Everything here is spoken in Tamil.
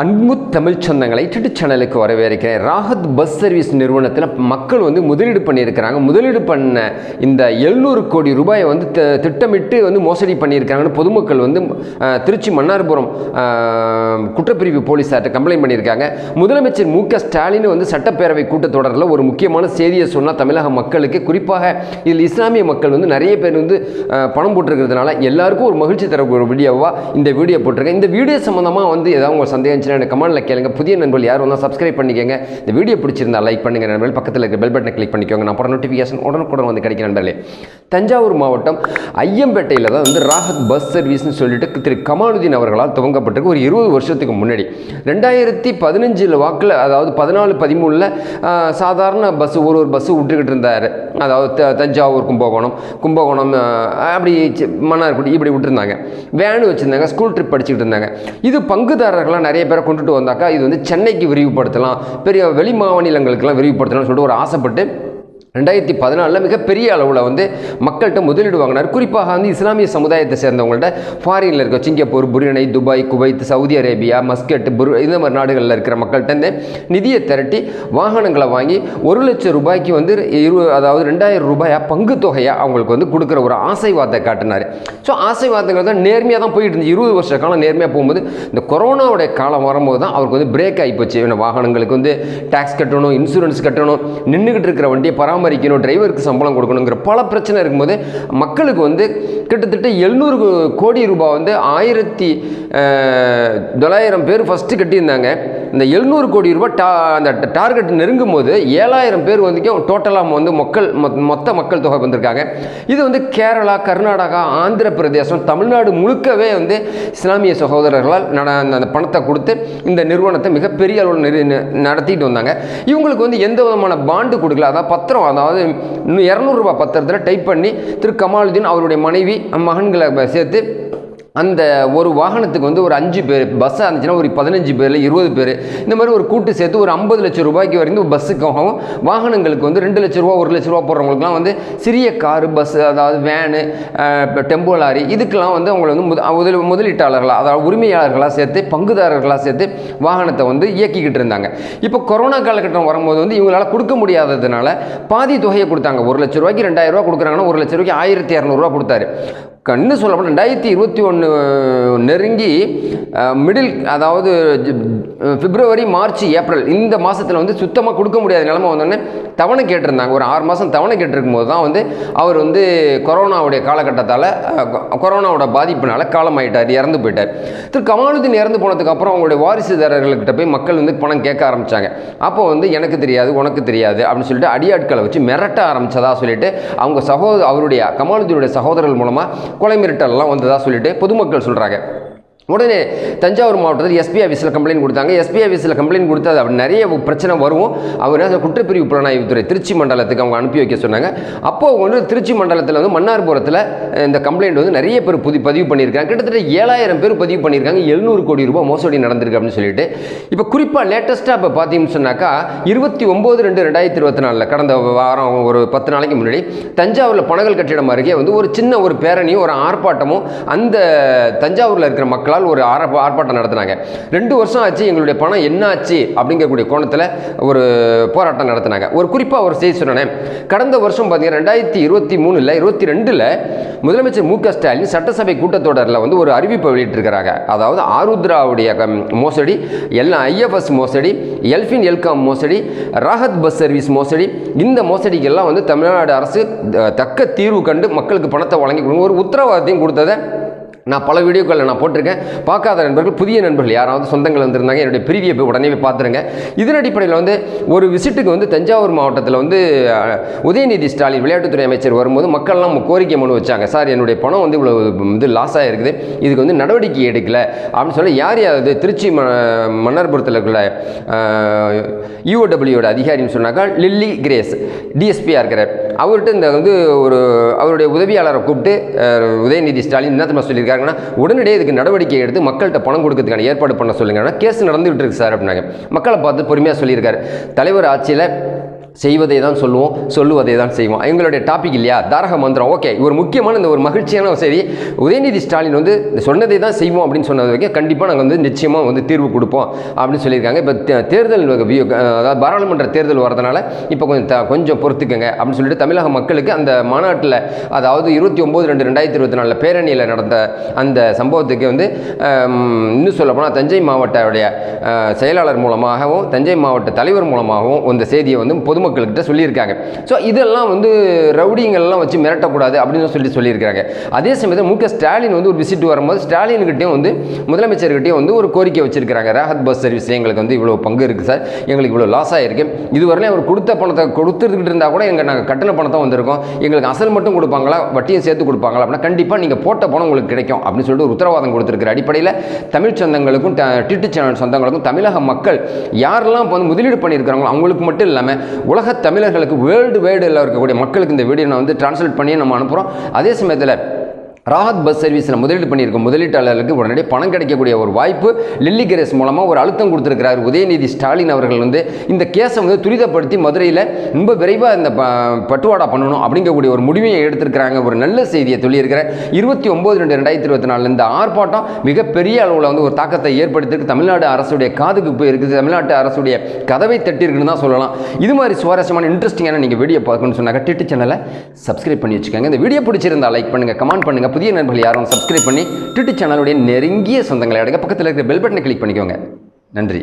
அன்பு தமிழ் சொந்தங்களை டிட்டு சேனலுக்கு வரவேற்கிறேன். ராஹத் பஸ் சர்வீஸ் நிறுவனத்தில் மக்கள் வந்து முதலீடு பண்ணியிருக்கிறாங்க. முதலீடு பண்ண இந்த எழுநூறு கோடி ரூபாயை வந்து திட்டமிட்டு வந்து மோசடி பண்ணியிருக்காங்கன்னு பொதுமக்கள் வந்து திருச்சி மன்னார்புரம் குற்றப்பிரிவு போலீஸார்ட்ட கம்ப்ளைண்ட் பண்ணியிருக்காங்க. முதலமைச்சர் மு க ஸ்டாலின் வந்து சட்டப்பேரவை கூட்டத்தொடரில் ஒரு முக்கியமான செய்தியை சொன்னால் தமிழக மக்களுக்கு. குறிப்பாக இதில் இஸ்லாமிய மக்கள் வந்து நிறைய பேர் வந்து பணம் போட்டிருக்கிறதுனால எல்லாருக்கும் ஒரு மகிழ்ச்சி தர வீடியோவாக இந்த வீடியோ போட்டிருக்கேன். இந்த வீடியோ சம்மந்தமாக வந்து ஏதாவது உங்கள் சந்தேகம் இருந்துச்சுன்னா எனக்கு கமெண்ட்டில் கேளுங்க. புதிய நண்பர்கள் யார் வந்தால் சப்ஸ்கிரைப் பண்ணிக்கோங்க. இந்த வீடியோ பிடிச்சிருந்தா லைக் பண்ணுங்க நண்பர்கள். பக்கத்தில் இருக்க பெல் பட்டனை கிளிக் பண்ணிக்கோங்க. நான் போகிற நோட்டிஃபிகேஷன் உடனுக்குடன் வந்து கிடைக்கும் நண்பர்களே. தஞ்சாவூர் மாவட்டம் ஐயம்பேட்டையில் தான் வந்து ராஹத் பஸ் சர்வீஸ்னு சொல்லிட்டு திரு கமாலுதீன் அவர்களால் துவங்கப்பட்டிருக்கு. ஒரு இருபது வருஷத்துக்கு முன்னாடி. ரெண்டாயிரத்தி பதினஞ்சில் வாக்கில் அதாவது பதினாலு பதிமூணில் சாதாரண பஸ் ஒரு ஒரு பஸ்ஸு விட்டுக்கிட்டு இருந்தார். அதாவது த- தஞ்சாவூர் கும்பகோணம் கும்பகோணம் அப்படி மன்னார்குடி இப்படி விட்டுருந்தாங்க. வேனு வச்சுருந்தாங்க ஸ்கூல் ட்ரிப் படிச்சுக்கிட்டு இருந்தாங்க. இது பங்குதாரர்களாக நிறைய பேர் கொண்டுட்டு வந்தாக்கா இது வந்து சென்னைக்கு விரிவுபடுத்தலாம். பெரிய வெளி மாநிலங்களுக்கெல்லாம் விரிவுபடுத்தலாம்னு சொல்லிட்டு ஒரு ஆசைப்பட்டு ரெண்டாயிரத்தி பதினாலில் மிகப்பெரிய அளவில் வந்து மக்கள்கிட்ட முதலீடு வாங்கினார் குறிப்பாக வந்து இஸ்லாமிய சமுதாயத்தை சேர்ந்தவங்கள்ட்ட ஃபாரினில் இருக்க Singapore Brunei Dubai Kuwait Saudi Arabia Muscat புரு இந்த மாதிரி நாடுகளில் இருக்கிற மக்கள்கிட்ட இருந்து நிதியை திரட்டி வாகனங்களை வாங்கி ஒரு லட்சம் ரூபாய்க்கு வந்து இரு அதாவது ரெண்டாயிரம் ரூபாயா பங்கு தொகையாக அவங்களுக்கு வந்து கொடுக்குற ஒரு ஆசைவாதத்தை காட்டினார். ஸோ ஆசைவாதங்கள் தான் நேர்மையாக தான் போயிட்டு இருந்துச்சு. இருபது வருஷ காலம் நேர்மையாக போகும்போது இந்த கொரோனாவுடைய காலம் வரும்போது தான் அவருக்கு வந்து பிரேக் ஆகிப்போச்சு போச்சு. வாகனங்களுக்கு வந்து டேக்ஸ் கட்டணும் இன்சூரன்ஸ் கட்டணும் நின்றுக்கிட்டு இருக்கிற வண்டியை பராமரிக்கணும் டிரைவருக்கு சம்பளம் கொடுக்கணுங்கிற பல பிரச்சனை இருக்கும்போது மக்களுக்கு வந்து கிட்டத்தட்ட எழுநூறு கோடி ரூபாய் வந்து ஆயிரத்தி தொள்ளாயிரம் பேர் ஃபஸ்ட்டு கட்டியிருந்தாங்க. இந்த எழுநூறு கோடி ரூபாய் டா அந்த டார்கெட் நெருங்கும் போது ஏழாயிரம் பேர் வந்து டோட்டலாக வந்து மக்கள் மொத்த மக்கள் தொகை வந்திருக்காங்க. இது வந்து கேரளா கர்நாடகா ஆந்திர பிரதேசம் தமிழ்நாடு முழுக்கவே வந்து இஸ்லாமிய சகோதரர்களால் நட அந்த- அந்த பணத்தை கொடுத்து இந்த நிறுவனத்தை மிகப்பெரிய அளவில் நிறு நடத்திட்டு வந்தாங்க. இவங்களுக்கு வந்து எந்த விதமான பாண்டு கொடுக்கல. அதாவது பத்திரம் அதாவது இரநூறுபா பத்திரத்தில் டைப் பண்ணி திரு கமாலுதீன் அவருடைய மனைவி மகன்களை சேர்த்து அந்த ஒரு வாகனத்துக்கு வந்து ஒரு அஞ்சு பேர் பஸ்ஸாக இருந்துச்சுன்னா ஒரு பதினஞ்சு பேர் இருபது பேர். இந்த மாதிரி ஒரு கூட்டு சேர்த்து ஒரு ஐம்பது லட்சம் ரூபாய்க்கு வரைக்கும் பஸ்ஸுக்காகவும் வாகனங்களுக்கு வந்து ரெண்டு லட்ச ரூபா ஒரு லட்ச ரூபா போடுறவங்களுக்குலாம் வந்து சிறிய காரு பஸ் அதாவது வேனு டெம்போ லாரி இதுக்கெல்லாம் வந்து அவங்களை வந்து முத முதல் முதலீட்டாளர்களாக அதாவது உரிமையாளர்களாக சேர்த்து பங்குதாரர்களாக சேர்த்து வாகனத்தை வந்து இயக்கிக்கிட்டு இருந்தாங்க. இப்போ கொரோனா காலகட்டம் வரும்போது வந்து இவங்களால் கொடுக்க முடியாததுனால பாதி தொகையை கொடுத்தாங்க. ஒரு லட்ச ரூபாய்க்கு ரெண்டாயிரம் ரூபா கொடுக்குறாங்கன்னா ஒரு லட்ச ரூபாய்க்கு ஆயிரத்தி இரநூறுவா கொடுத்தாரு. கண்ணு சொல்லப்போனால் ரெண்டாயிரத்தி இருபத்தி ஒன்று நெருங்கி மிடில் அதாவது பிப்ரவரி மார்ச் ஏப்ரல் இந்த மாதத்தில் வந்து சுத்தமாக கொடுக்க முடியாத நிலமை வந்தோடனே தவணை கேட்டிருந்தாங்க. ஒரு ஆறு மாதம் தவணை கேட்டிருக்கும் போது தான் வந்து அவர் வந்து கொரோனாவுடைய காலகட்டத்தால் கொரோனாவோட பாதிப்பினால் காலமாயிட்டார் இறந்து போயிட்டார். திரு கமாலுதீன் இறந்து போனதுக்கப்புறம் அவங்களுடைய வாரிசுதாரர்கள்கிட்ட போய் மக்கள் வந்து பணம் கேட்க ஆரம்பித்தாங்க அப்போ வந்து எனக்கு தெரியாது உனக்கு தெரியாது அப்படின்னு சொல்லிட்டு அடியாட்களை வச்சு மிரட்ட ஆரம்பித்ததா சொல்லிட்டு அவங்க சகோதர அவருடைய கமாலுதீனுடைய சகோதரர்கள் மூலமாக கொலை மிரட்டல்லாம் வந்ததாக சொல்லிட்டு பொதுமக்கள் சொல்கிறாங்க உடனே தஞ்சாவூர் மாவட்டத்தில் எஸ்பி ஆஃபீஸில் கம்ப்ளைண்ட் கொடுத்தாங்க. எஸ்பி ஆஃபீஸில் கம்ப்ளைண்ட் கொடுத்து அது நிறைய பிரச்சனை வரும். அவர் குற்றப்பிரிவு புலனாய்வுத்துறை திருச்சி மண்டலத்துக்கு அவங்க அனுப்பி வைக்க சொன்னாங்க. அப்போ அவங்க வந்து திருச்சி மண்டலத்தில் வந்து மன்னார்புரத்தில் இந்த கம்ப்ளைண்ட் வந்து நிறைய பேர் புதி பதிவு பண்ணியிருக்காங்க. கிட்டத்தட்ட ஏழாயிரம் பேர் பதிவு பண்ணியிருக்காங்க. எழுநூறு கோடி ரூபாய் மோசடி நடந்திருக்கு அப்படின்னு சொல்லிட்டு. இப்போ குறிப்பாக லேட்டஸ்ட்டாக இப்போ பார்த்தீங்கன்னு சொன்னாக்கா இருபத்தி ஒம்பது ரெண்டு ரெண்டாயிரத்தி இருபத்தி நாலில் கடந்த வாரம் ஒரு பத்து நாளைக்கு முன்னாடி தஞ்சாவூரில் பனகல் கட்டிடம் அருகே வந்து ஒரு சின்ன ஒரு பேரணியும் ஒரு ஆர்ப்பாட்டமும் அந்த தஞ்சாவூரில் இருக்கிற மக்களால் ஒரு ஆர்ப்ப ஆர்ப்பாட்டம் நடத்தினாங்க. ரெண்டு வருஷம் ஆச்சு எங்களுடைய பணம் என்ன ஆச்சு அப்படிங்கக்கூடிய கோணத்தில் ஒரு போராட்டம் நடத்தினாங்க. ஒரு குறிப்பாக ஒரு செய்தி சொன்னேன். கடந்த வருஷம் பார்த்தீங்கன்னா ரெண்டாயிரத்தி இருபத்தி மூணில் இருபத்தி ரெண்டில் முதலமைச்சர் மு க ஸ்டாலின் சட்டசபை கூட்டத்தொடரில் வந்து ஒரு அறிவிப்பை வெளியிட்டிருக்கிறாங்க. அதாவது ஆருத்ராவுடைய மோசடி எல்லாம் ஐஎஃப்எஸ் மோசடி எல்ஃபின் எல்காம் மோசடி ராஹத் பஸ் சர்வீஸ் மோசடி இந்த மோசடிக்கெல்லாம் வந்து தமிழ்நாடு அரசு தக்க தீர்வு கண்டு மக்களுக்கு பணத்தை வழங்கி கொடுங்க ஒரு உத்தரவாதத்தையும் கொடுத்ததை நான் பல வீடியோக்களில் நான் போட்டிருக்கேன். பார்க்காத நண்பர்கள் புதிய நண்பர்கள் யாராவது சொந்தங்கள் வந்திருந்தாங்க என்னுடைய பிரிவியை போய் உடனே போய் பார்த்துருங்க. இதன் அடிப்படையில் வந்து ஒரு விசிட்டுக்கு வந்து தஞ்சாவூர் மாவட்டத்தில் வந்து உதயநிதி ஸ்டாலின் விளையாட்டுத்துறை அமைச்சர் வரும்போது மக்கள்லாம் கோரிக்கை மனு வச்சாங்க. சார் என்னுடைய பணம் வந்து இவ்வளோ இது லாஸ் ஆகிருக்குது இதுக்கு வந்து நடவடிக்கை எடுக்கல. அப்படின்னு சொல்லி யார் யாராவது திருச்சி ம மன்னர்புரத்தில் இருக்கிற யூஓடபிள்யூட அதிகாரின்னு சொன்னாக்கா லில்லி கிரேஸ் டிஎஸ்பியாக இருக்கிற அவர்கிட்ட இந்த வந்து ஒரு அவருடைய உதவியாளரை கூப்பிட்டு உதயநிதி ஸ்டாலின் என்ன தெரியுமா சொல்லியிருக்காங்கன்னா உடனடியே இதுக்கு நடவடிக்கை எடுத்து மக்கள்கிட்ட பணம் கொடுக்கறதுக்கான ஏற்பாடு பண்ண சொல்லுங்கன்னா கேஸ் நடந்துகிட்டு இருக்கு சார் அப்படின்னாங்க. மக்களை பார்த்து பொறுமையாக சொல்லியிருக்காரு. தலைவர் ஆட்சியில் செய்வதை தான் சொல்லுவோம் சொல்லுவதை தான் செய்வோம். எங்களுடைய டாபிக் இல்லையா? தாரக மந்திரம். ஓகே ஒரு முக்கியமான இந்த ஒரு மகிழ்ச்சியான சரி உதயநிதி ஸ்டாலின் வந்து இந்த சொன்னதை தான் செய்வோம் அப்படின்னு சொன்னது வரைக்கும் கண்டிப்பாக நாங்கள் வந்து நிச்சயமாக வந்து தீர்வு கொடுப்போம் அப்படின்னு சொல்லியிருக்காங்க. இப்போ தேர்தல் அதாவது பாராளுமன்ற தேர்தல் வரதுனால இப்போ கொஞ்சம் த- கொஞ்சம் பொறுத்துக்கங்க அப்படின்னு சொல்லிட்டு தமிழக மக்களுக்கு அந்த மாநாட்டில் அதாவது இருபத்தி ஒம்பது ரெண்டு ரெண்டாயிரத்தி இருபத்தி நாலில் பேரணியில் நடந்த அந்த சம்பவத்துக்கு வந்து இன்னும் சொல்லப்போனால் தஞ்சை மாவட்டவுடைய செயலாளர் மூலமாகவும் தஞ்சை மாவட்ட தலைவர் மூலமாகவும் இந்த செய்தியை வந்து பொதுமக்கள் பொதுமக்கள்கிட்ட சொல்லியிருக்காங்க. ஸோ இதெல்லாம் வந்து ரவுடிங்கள்லாம் வச்சு மிரட்டக்கூடாது அப்படின்னு சொல்லி சொல்லியிருக்காங்க அதே சமயத்தில் மு க ஸ்டாலின் வந்து ஒரு விசிட் வரும்போது ஸ்டாலின்கிட்டையும் வந்து முதலமைச்சர்கிட்டையும் வந்து ஒரு கோரிக்கை வச்சிருக்கிறாங்க. ராஹத் பஸ் சர்வீஸ் எங்களுக்கு வந்து இவ்வளோ பங்கு இருக்குது சார். எங்களுக்கு இவ்வளோ லாஸ் ஆகிருக்கு இதுவரையிலும் அவர் கொடுத்த பணத்தை கொடுத்துருக்கிட்டு இருந்தால் கூட எங்கள் நாங்கள் கட்டண பணத்தை வந்திருக்கோம். எங்களுக்கு அசல் மட்டும் கொடுப்பாங்களா? வட்டியும் சேர்த்து கொடுப்பாங்களா? அப்படின்னா கண்டிப்பாக நீங்கள் போட்ட பணம் உங்களுக்கு கிடைக்கும் அப்படின்னு சொல்லிட்டு ஒரு உத்தரவாதம் கொடுத்துருக்கிற அடிப்படையில் தமிழ் சொந்தங்களுக்கும் ட- டிட்டு சேனல் சொந்தங்களுக்கும் தமிழக மக்கள் யாரெல்லாம் இப்போ வந்து முதலீடு பண்ணியிருக்கிறாங்களோ அவங்களுக்கு மட்டும் இல்லாமல் உலக தமிழர்களுக்கு வேர்ல்டு வைடில் இருக்கக்கூடிய மக்களுக்கு இந்த வீடியோ நான் வந்து டிரான்ஸ்லேட் பண்ணி நம்ம அனுப்புகிறோம் அதே சமயத்தில் ராஹத் பஸ் சர்வீஸில் முதலீடு பண்ணியிருக்க முதலீட்டாளர்களுக்கு உடனடியே பணம் கிடைக்கக்கூடிய ஒரு வாய்ப்பு லில்லி கிரேஸ் மூலமாக ஒரு அழுத்தம் கொடுத்துருக்கிறார் உதயநிதி ஸ்டாலின் அவர்கள் வந்து. இந்த கேஸை வந்து துரிதப்படுத்தி மதுரையில் ரொம்ப விரைவாக இந்த ப- பட்டுவாடா பண்ணணும் அப்படிங்கக்கூடிய ஒரு முடிவையை எடுத்திருக்கிறாங்க. ஒரு நல்ல செய்தியை சொல்லியிருக்கிற இருபத்தி ஒம்பது ரெண்டு ரெண்டாயிரத்தி இருபத்தி நாலு இந்த ஆர்ப்பாட்டம் மிகப்பெரிய அளவில் வந்து ஒரு தாக்கத்தை ஏற்படுத்தியிருக்கு தமிழ்நாடு அரசுடைய காதுக்கு போய் இருக்குது. தமிழ்நாட்டு அரசுடைய கதவை தட்டியிருக்குன்னு தான் சொல்லலாம். இது மாதிரி சுவாரஸ்யமான இன்ட்ரெஸ்டிங்கான நீங்கள் வீடியோ பார்க்கணும்னு சொன்னாங்க டிட்டு சேனலை சப்ஸ்கிரைப் பண்ணி வச்சுக்கோங்க. இந்த வீடியோ பிடிச்சிருந்தா லைக் பண்ணுங்கள் கமெண்ட் பண்ணுங்கள் புதிய நண்பர்கள் யாரும் சப்ஸ்கிரைப் பண்ணி டிட்டு சேனலுடைய நெருங்கிய சொந்தங்களை அடங்க பக்கத்தில் இருக்கிற பெல் பட்டனை கிளிக் பண்ணிக்கோங்க. நன்றி.